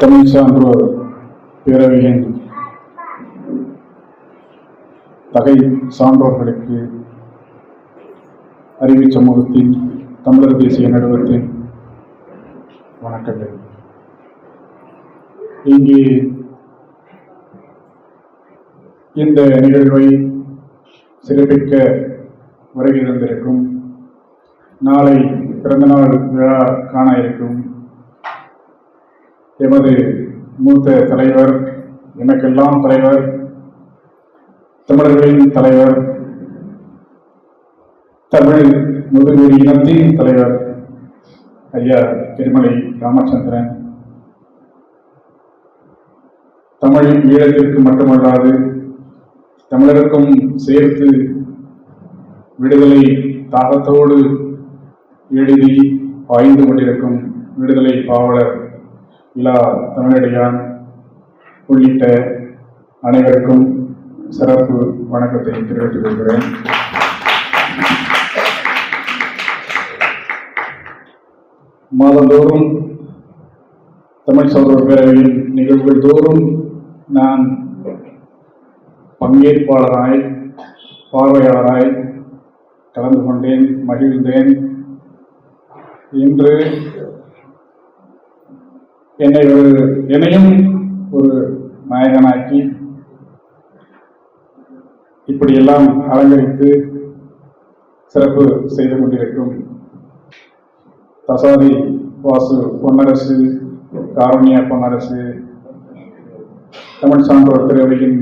தமிழ் சான்றோர் பேரவையின் தகை சான்றோர்களுக்கு அறிவு சமூகத்தின் தமிழர் தேசிய நடுவத்தின் வணக்கங்கள். இங்கே இந்த நிகழ்வை சிறப்பிக்க வருகை தந்திருக்கும் நாளை பிறந்தநாள் விழா காண இருக்கும் எமது மூத்த தலைவர் எனக்கெல்லாம் தலைவர் தமிழர்களின் தலைவர் தமிழ் முதுகுடி இனத்தின் தலைவர் ஐயா திருமலை ராமச்சந்திரன். தமிழ் ஈழத்திற்கு மட்டுமல்லாது தமிழருக்கும் சேர்த்து விடுதலை தாகத்தோடு எழுதி பாய்ந்து கொண்டிருக்கும் விடுதலை பாவலர் இலா தமிழடியான் உள்ளிட்ட அனைவருக்கும் சிறப்பு வணக்கத்தை தெரிவித்துக் கொள்கிறேன். மாதந்தோறும் தமிழ் சகோதர பேரவையின் நிகழ்வுகள் தோறும் நான் பங்கேற்பாளராய் பார்வையாளராய் கலந்து கொண்டேன் மகிழ்ந்தேன். இன்று என்னை ஒரு என்னையும் ஒரு நாயகனாக்கி இப்படியெல்லாம் அலங்கரித்து சிறப்பு செய்து கொண்டிருக்கும் தசாதி வாசு பொன்னரசு காரணியா பொன்னரசு தமிழ் சான்றோர் பேரவையின்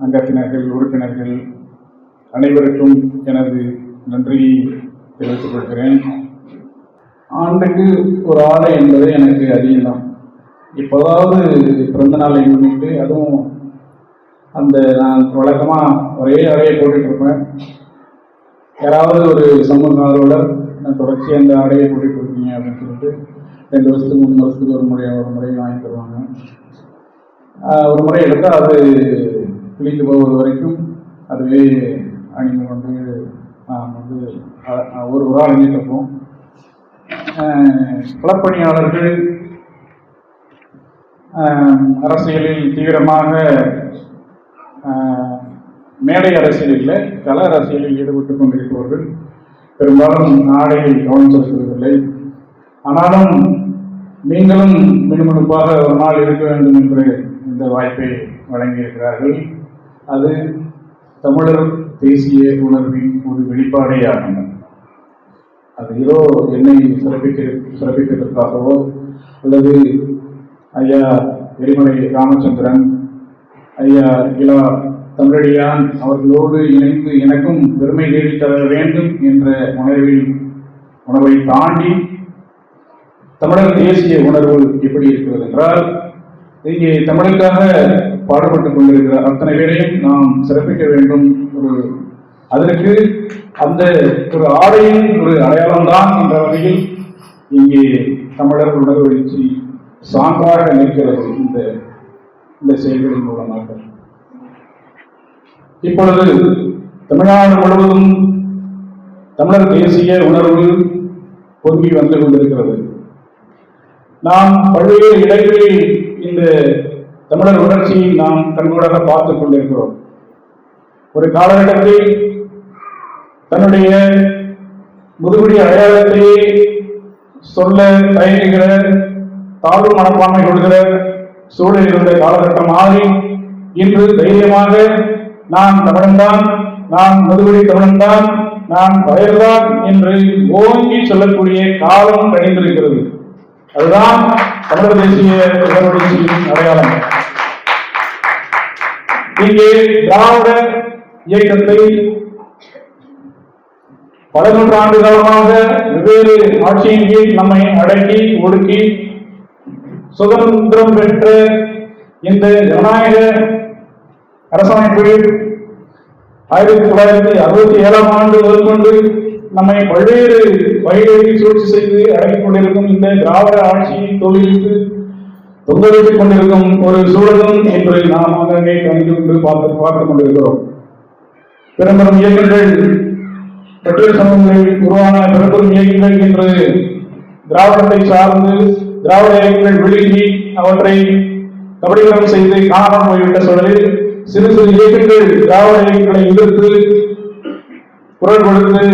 அங்கத்தினர்கள் உறுப்பினர்கள் அனைவருக்கும் எனது நன்றியை தெரிவித்துக் கொள்கிறேன். ஆண்டுக்கு ஒரு ஆடை என்பது எனக்கு அதிகம்தான் இப்போதாவது பிறந்த நாளை முன்னிட்டு அதுவும் அந்த நான் வழக்கமாக ஒரே ஆடையை போட்டுட்டு இருப்பேன். யாராவது ஒரு சமூக ஆர்வலர் நான் தொடர்ச்சி அந்த ஆடையை போட்டுட்டு இருக்கீங்க அப்படின்னு சொல்லிட்டு ரெண்டு வருஷத்துக்கு மூணு வருஷத்துக்கு ஒரு முறை ஒரு முறை வாங்கி தருவாங்க. ஒரு முறை எடுத்தால் அது கிழிந்து போவது வரைக்கும் அதுவே அணிந்து கொண்டு நாம் வந்து ஒரு ஒரு ஆள் அணிந்துட்டு இருப்போம் களப்பணியாளர்கள் அரசியலில் தீவிரமாக மேடை அரசியல் இல்லை கல அரசியலில் ஈடுபட்டுக் கொண்டிருப்பவர்கள் பெரும்பாலும் நாடையில் கவனம் செலுத்துவதில்லை. ஆனாலும் நீங்களும் மினுமினுப்பாக ஒரு நாள் இருக்க வேண்டும் என்று இந்த வாய்ப்பை வழங்கியிருக்கிறார்கள். அது தமிழர் தேசிய உணர்வின் ஒரு வெளிப்பாடே ஆகும். அது ஏதோ என்னை சிறப்பிக்க சிறப்பிப்பதற்காகவோ அல்லது ஐயா எரிமலை ராமச்சந்திரன் ஐயா இலா தமிழடியான் அவர்களோடு இணைந்து எனக்கும் பெருமை தேடி தர வேண்டும் என்ற உணர்வில் உணர்வை தாண்டி தமிழர் தேசிய உணர்வு எப்படி இருக்கிறது என்றால் இங்கே தமிழுக்காக பாடுபட்டுக் கொண்டிருக்கிற அத்தனை பேரையும் நாம் சிறப்பிக்க வேண்டும் ஒரு அதற்கு அந்த ஒரு ஆடையின் ஒரு அடையாளம்தான் என்ற வகையில் இங்கே தமிழர் உணர்வு எழுச்சி சான்றாக நிற்கிறது இந்த இந்த செயல்களின் மூலமாக. இப்பொழுது தமிழ்நாடு முழுவதும் தமிழர் தேசிய உணர்வு பொங்கி வந்து கொண்டிருக்கிறது. நாம் பல்வேறு இடங்களில் இந்த தமிழர் உணர்ச்சியை நாம் கண்கூடாக பார்த்துக் கொண்டிருக்கிறோம். ஒரு காலகட்டத்தில் தன்னுடைய முதுகுடி அடையாளத்தை சொல்ல தயங்குகிற தாழ்வு மனப்பான்மை கொள்கிற சூழல் இருந்த காலகட்டம் மாறி இன்று தைரியமாக நான் தமிழன்தான் நான் முதுகுடி தமிழன்தான் நான் பயர்தான் என்று ஓங்கி சொல்லக்கூடிய காலம் கழிந்திருக்கிறது அதுதான் தமிழர் தேசிய உணர்வுணர்ச்சியின் அடையாளம். இங்கே திராவிட இயக்கத்தை பல நூற்றாண்டு காலமாக வெவ்வேறு ஆட்சியின் கீழ் நம்மை அடக்கி ஒடுக்கி சுதந்திரம் பெற்று இந்த ஜனநாயக அரசமைப்பில் ஆயிரத்தி தொள்ளாயிரத்தி அறுபத்தி ஏழாம் ஆண்டு முதற்கொண்டு நம்மை பல்வேறு வகைகளில் சூழ்ச்சி செய்து அடக்கிக் கொண்டிருக்கும் இந்த திராவிட ஆட்சியை தொழிலுக்கு தொந்தரவிட்டுக் கொண்டிருக்கும் ஒரு சூழலும் என்று நாம் அங்கே கணித்து கொண்டு பார்த்து பார்த்துக் கொண்டிருக்கிறோம். பெரும்பெரும் இயக்கங்கள் பெற்றோர் சமூகங்களில் உருவான பெரும்பெரும் இயக்கங்கள் என்று திராவிடத்தை சார்ந்து திராவிட இயக்கங்கள் விழுங்கி அவற்றை கபடிகரம் செய்து காணாமல் போய்விட்ட சூழலில் சிறு சிறு இயக்கங்கள் திராவிட இயக்கங்களை எதிர்த்து குரல் கொடுத்து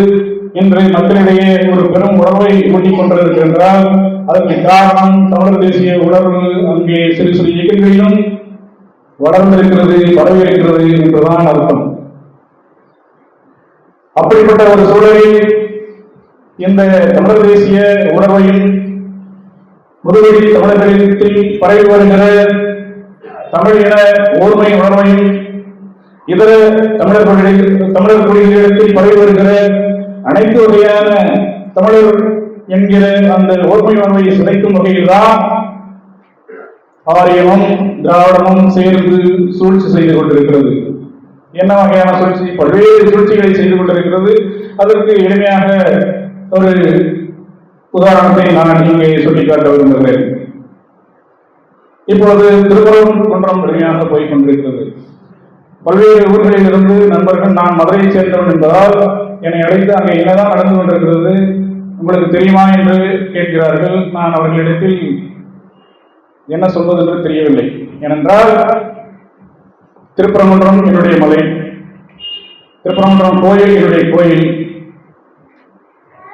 இன்று மக்களிடையே ஒரு பெரும் உணர்வை ஊட்டிக் கொண்டிருக்கின்றால் அதற்கு காரணம் தமிழர் தேசிய உணர்வு. அங்கே சிறு சிறு இயக்கங்களிலும் வளர்ந்திருக்கிறது பரவியிருக்கிறது என்றுதான் அர்த்தம். அப்படிப்பட்ட ஒரு சூழலில் இந்த தமிழர் தேசிய உணர்வையும் புதுவெளி தமிழகத்தில் பரவி வருகிற தமிழ் இன ஓர்மை உணர்வையும் இதர தமிழர்களிடையே தமிழர் குடிகளிடத்தில் பரவி வருகிற அனைத்து வகையான தமிழர் என்கிற அந்த ஓர்மை உணர்வை சிதைக்கும் வகையில்தான் ஆரியமும் திராவிடமும் சேர்ந்து சூழ்ச்சி செய்து கொண்டிருக்கிறது. என்ன வகையான சூழ்ச்சி? பல்வேறு சூழ்ச்சிகளை செய்து கொண்டிருக்கிறது. அதற்கு எளிமையாக ஒரு உதாரணத்தை நான் இங்கே சுட்டிக்காட்ட விரும்புகிறேன். இப்பொழுது திருப்புறம் குன்றம் எளிமையாக போய் கொண்டிருக்கிறது. பல்வேறு ஊர்களில் இருந்து நண்பர்கள் நான் மதுரையை சேர்ந்தவன் என்பதால் என்னை அழைத்து அங்கே என்னதான் நடந்து கொண்டிருக்கிறது உங்களுக்கு தெரியுமா என்று கேட்கிறார்கள். நான் அவர்களிடத்தில் என்ன சொல்வது என்று தெரியவில்லை. ஏனென்றால் திருப்பரங்குன்றம் என்னுடைய மலை. திருப்பரங்குன்றம் கோயில் என்னுடைய கோயில்.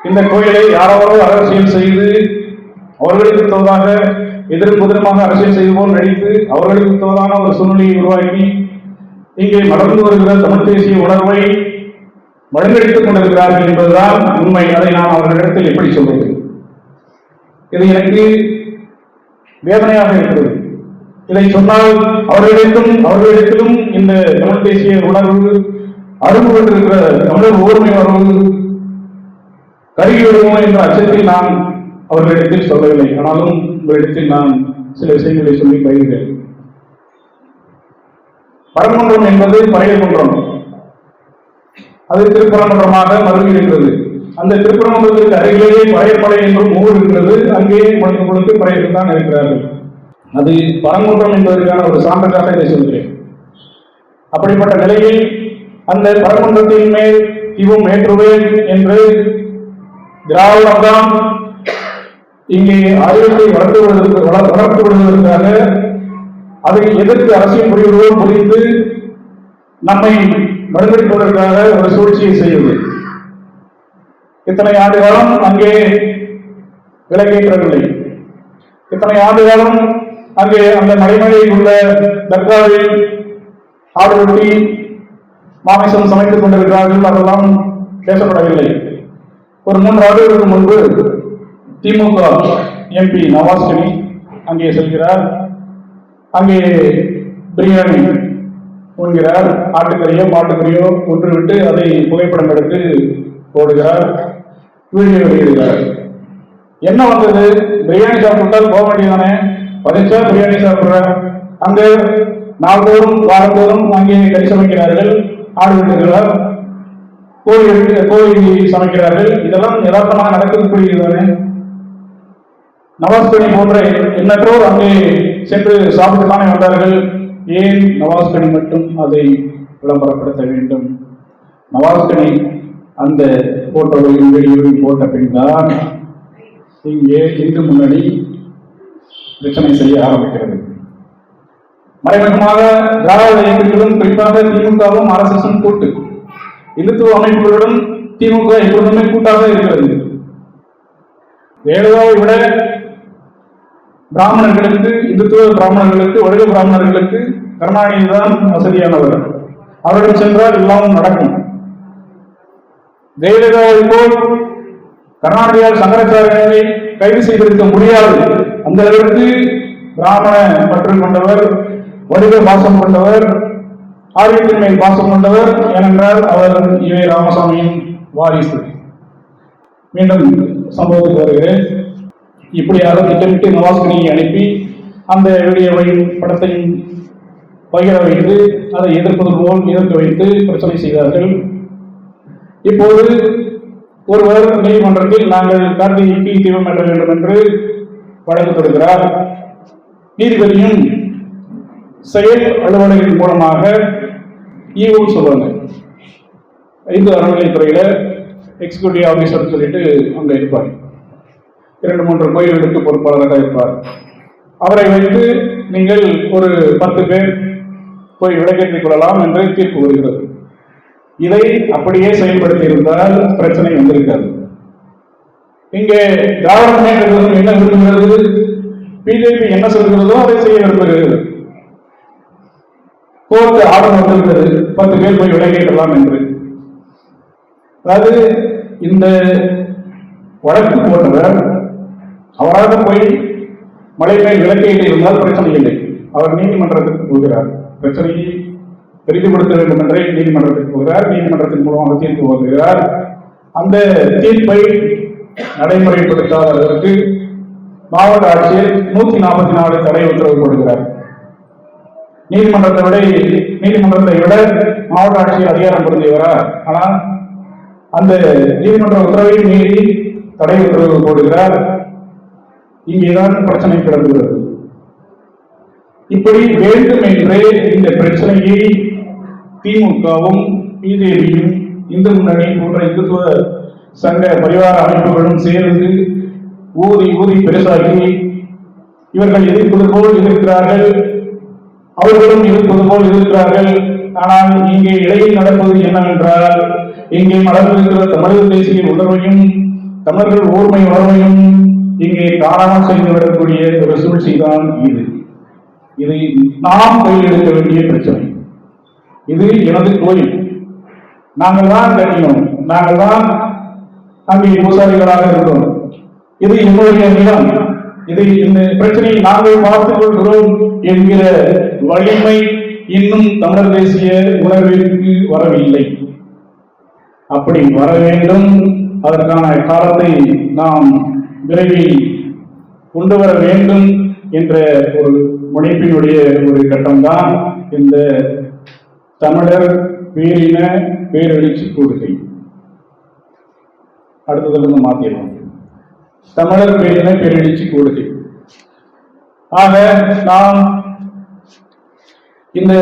இந்த கோயிலை யாரோ அரசியல் செய்து அவர்களுக்கு தோதாக எதிர்ப்பு புதிரமாக அரசியல் செய்து போல் நடித்து அவர்களுக்கு தோதான ஒரு சூழ்நிலையை உருவாக்கி இங்கே மலர்ந்து வருகிற தமிழ் தேசிய உணர்வை மழுங்கடித்துக் கொண்டிருக்கிறார்கள் என்பதுதான் உண்மை. அதை நான் அவர்களிடத்தில் எப்படி சொல்வது? இது எனக்கு வேதனையாக இருக்கிறது. இதை சொன்னால் அவர்களிடத்தும் அவர்களிடத்திலும் இந்த தமிழ் தேசிய உணர்வு அரும்பு கொண்டிருக்கிற தமிழர் ஓர்மை உணர்வு கருகி விடுவோம் என்ற அச்சத்தில் நான் அவர்களிடத்தில் சொல்லவில்லை. ஆனாலும் உங்களிடத்தில் நான் சில விஷயங்களை சொல்லி பயிர்கிறேன் பரமன்றம் என்பது பழையகுன்றம் அது திருப்பரமன்றமாக மருவி இருக்கிறது. அந்த திருப்பரமன்றத்திற்கு அருகிலேயே பழையப்படை என்றும் ஊர் இருக்கிறது. அங்கேயே முழுக்க கொடுத்து பழையர்கள் தான் இருக்கிறார்கள். அது பரங்குன்றம் என்பதற்கான ஒரு சான்றாக இதை சொல்கிறேன். அப்படிப்பட்ட நிலையில் அந்த பரமன்றத்தின் மேல் இவும் ஏற்றுவேன் என்று திராவிடம்தான் இங்கே ஆயுதத்தை வளர்த்து வளர்த்து விடுவதற்காக அதை எதிர்த்து அரசியல் புரிவுகளோடு புரிந்து நம்மை மறுதளிப்பதற்காக ஒரு சூழ்ச்சியை செய்வது. இத்தனை ஆண்டு காலம் அங்கே விலக்கேற்றவில்லை இத்தனை ஆண்டு காலம் அங்கே அந்த மலைமலையில் உள்ள தர்காவில் ஆடு ஒட்டி மாமிசம் சமைத்துக் கொண்டிருக்கிறார்கள் அதெல்லாம் பேசப்படவில்லை. ஒரு மூன்று ஆண்டுகளுக்கு முன்பு திமுக எம்பி நவாஸ்கனி அங்கே செல்கிறார். அங்கே பிரியாணி உண்கிறார். ஆட்டுக்கறியோ மாட்டுக்கறியோ ஒன்று விட்டு அதை புகைப்படம் எடுத்து போடுகிறார். வீடியோ வெளியிடுகிறார். என்ன வந்தது? பிரியாணி சாப்பிட்டால் போக வேண்டியதானே? பதிச்சா பிரியாணி சாப்பிட்ற அங்கே நாள்தோறும் வாரந்தோறும் அங்கே கரிசமைக்கிறார்கள் ஆடு வெட்டுகிறார். கோழி வெட்டு- கோழி சமைக்கிறார்கள். இதெல்லாம் யதார்த்தமாக நடக்கக்கூடியதானே நவாஸ்கனி போன்ற எண்ணற்றோர் அங்கே சென்று சாப்பிட்டுத்தானே வந்தார்கள். ஏன் நவாஸ்கனி மட்டும் அதை விளம்பரப்படுத்த வேண்டும்? நவாஸ்கனி அந்த போட்டோவையும் வீடியோவையும் போட்ட பின் தான் இங்கே இந்து முன்னணி பிரச்சனை செய்ய ஆரம்பிக்கிறது. மறைமுகமாக திராவிட இயக்கங்களும் குறிப்பாக திமுகவும் அரசும் கூட்டு இந்துத்துவ அமைப்புகளுடன் திமுக எப்பொழுதுமே கூட்டாக இருக்கிறது. வேலுவாவை விட பிராமணர்களுக்கு இந்துத்துவ பிராமணர்களுக்கு வடிவ பிராமணர்களுக்கு கருணாநிதி தான் வசதியானவர். அவரிடம் சென்றால் எல்லாம் நடக்கும். ஜெயலலிதாவை போல் கர்நாடகாவில் சங்கராச்சாரியனை கைது செய்திருக்க முடியாது. அந்த அளவிற்கு பிராமண பற்று கொண்டவர் வடிவ பாசம் கொண்டவர் ஆரியத்தின் மேல் பாசம் கொண்டவர் ஏனென்றால் அவர் இவை ராமசாமியின் வாரிசு. மீண்டும் சம்பவத்துக்கு வருகிறேன். இப்படியாக திட்டமிட்டு நவாஸ்கனியை அனுப்பி அந்த வீடியோவையும் படத்தையும் பகிர வைத்து அதை எதிர்ப்பது போல் எதிர்க்க வைத்து பிரச்சனை செய்தார்கள். இப்போது ஒருவர் நீதிமன்றத்தில் நாங்கள் கார்த்திகைக்கு தீபம் ஏற்ற வேண்டும் என்று வழக்கு தொடுக்கிறார் நீதிபதியும் செயல் அலுவலகின் மூலமாக இஓ சொல்லுவாங்க. ஐந்து அறநிலைத்துறையில எக்ஸிக்யூட்டிவ் ஆஃபீஸர் சொல்லிட்டு அங்கே இருப்பார். இரண்டு மூன்று கோயில்களுக்கு பொறுப்பாளராக இருப்பார். அவரை வைத்து நீங்கள் ஒரு பத்து பேர் போய் விடைகேற்றிக் கொள்ளலாம் என்று தீர்ப்பு வருகிறது. இதை அப்படியே செயல்படுத்தி இருந்தால் பிரச்சனை வந்திருக்காது. இங்கே திராவிட முன்னேற்ற என்ன விரும்புகிறது பிஜேபி என்ன சொல்கிறதோ அதை செய்ய விரும்புகிறது. கோர்ட்டு ஆர்டர் வந்திருக்கிறது பத்து பேர் போய் விலை கேட்கலாம் என்று. அதாவது இந்த வழக்கு போன்றவர் அவராக போய் மலை மேல் விலக்கையிட்டு இருந்தால் பிரச்சனை இல்லை. அவர் நீதிமன்றத்துக்கு போகிறார். பிரச்சனையை பெரிதுபடுத்த வேண்டும் என்றே நீதிமன்றத்துக்கு போகிறார். நீதிமன்றத்தின் மூலமாக தீர்ப்பு வருகிறார் அந்த தீர்ப்பை நடைமுறைப்படுத்தாததற்கு மாவட்ட ஆட்சியர் நூத்தி நாற்பத்தி நாலு தடை உத்தரவு போடுகிறார். நீதிமன்றத்தை விட நீதிமன்றத்தை விட மாவட்ட ஆட்சியர் அதிகாரம் பொருந்தியவரா? ஆனால் அந்த நீதிமன்ற உத்தரவை மீறி தடை உத்தரவு போடுகிறார். இங்கேதான் பிரச்சனை கிடந்துள்ளது இப்படி வேண்டும் என்றே இந்த பிரச்சனையை திமுகவும் பிஜேபியும் இந்து முன்னணி போன்ற இந்துத்துவ சங்க பரிவார அமைப்புகளும் சேர்ந்து ஊதி ஊதி பெருசாகி இவர்கள் எதிர்ப்பது போல் எதிர்க்கிறார்கள். அவர்களும் இருப்பது போல் இருக்கிறார்கள். ஆனால் இங்கே இடையில் நடப்பது என்னவென்றால் இங்கே மலர்ந்திருக்கிற தமிழக தேசிய உணர்வையும் தமிழர்கள் ஊர்மை உணர்வையும் இங்கே காணாமல் செய்துவிடக்கூடிய ஒரு சூழ்ச்சி தான் இது. இதை நாம் கையில் எடுக்க வேண்டிய பிரச்சனை. இது எனது கோயில். நாங்கள் தான் கட்டினோம். நாங்கள் தான் அங்கே பூசாரிகளாக இருந்தோம். இது எங்களுடைய நிலம். இதை இந்த பிரச்சனையை நாங்கள் பார்த்துக் கொள்கிறோம் என்கிற வலிமை இன்னும் தமிழர் தேசிய உணர்விற்கு வரவில்லை. அப்படி வர வேண்டும். அதற்கான காலத்தை நாம் விரைவில் கொண்டு வர வேண்டும் என்ற ஒரு முனைப்பினுடைய ஒரு கட்டம்தான் இந்த தமிழர் பேரின பேரெழுச்சி கொள்கை அடுத்ததுல இருந்து மாத்திடலாம். தமிழர் பேரின பேரெழுச்சி கூடுகை ஆக நாம் இந்த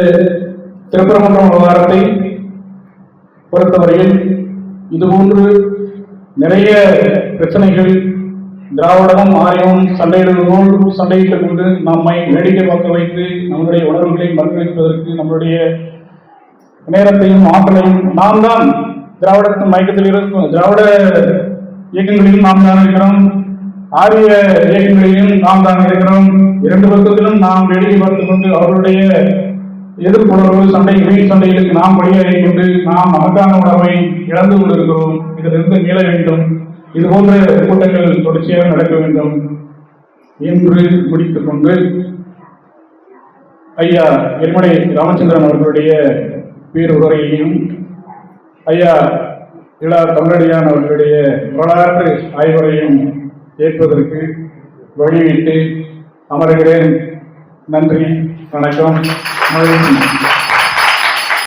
திருப்பரங்குன்றம் விவகாரத்தை பொறுத்தவரையில் இதுபோன்று நிறைய பிரச்சனைகள் திராவிடமும் ஆரியமும் சண்டையிடுவதோடு சண்டையிட்டுக் கொண்டு நம்மை வேடிக்கை பார்க்க வைத்து நம்முடைய உணர்வுகளை மறுவைப்பதற்கு நம்மளுடைய நேரத்தையும் ஆற்றலையும் நாம் தான் திராவிடத்தின் மயக்கத்தில் இருக்கும் திராவிட இயக்கங்களிலும் நாம் தான் இருக்கிறோம். ஆரிய இயக்கங்களிலும் நாம் தான் இருக்கிறோம். இரண்டு பக்கத்திலும் நாம் வெளியே பார்த்துக் கொண்டு அவர்களுடைய எதிர்ப்புணர்வு சண்டை வீண் சண்டைகளுக்கு நாம் பலியாகி கொண்டு நாம் நமக்கான உணர்வை இழந்து கொண்டிருக்கிறோம். இதிலிருந்து மீள வேண்டும். இது போன்ற கூட்டங்கள் தொடர்ச்சியாக நடக்க வேண்டும் என்று முடித்துக் கொண்டு ஐயா எல்மடை ராமச்சந்திரன் அவர்களுடைய பேருரையையும் ஐயா இளா தமிழடியான் அவர்களுடைய வரலாற்று ஆய்வுரையும் ஏற்பதற்கு வழிவிட்டு அமர்கிறேன். நன்றி வணக்கம். மகிழ்ச்சி.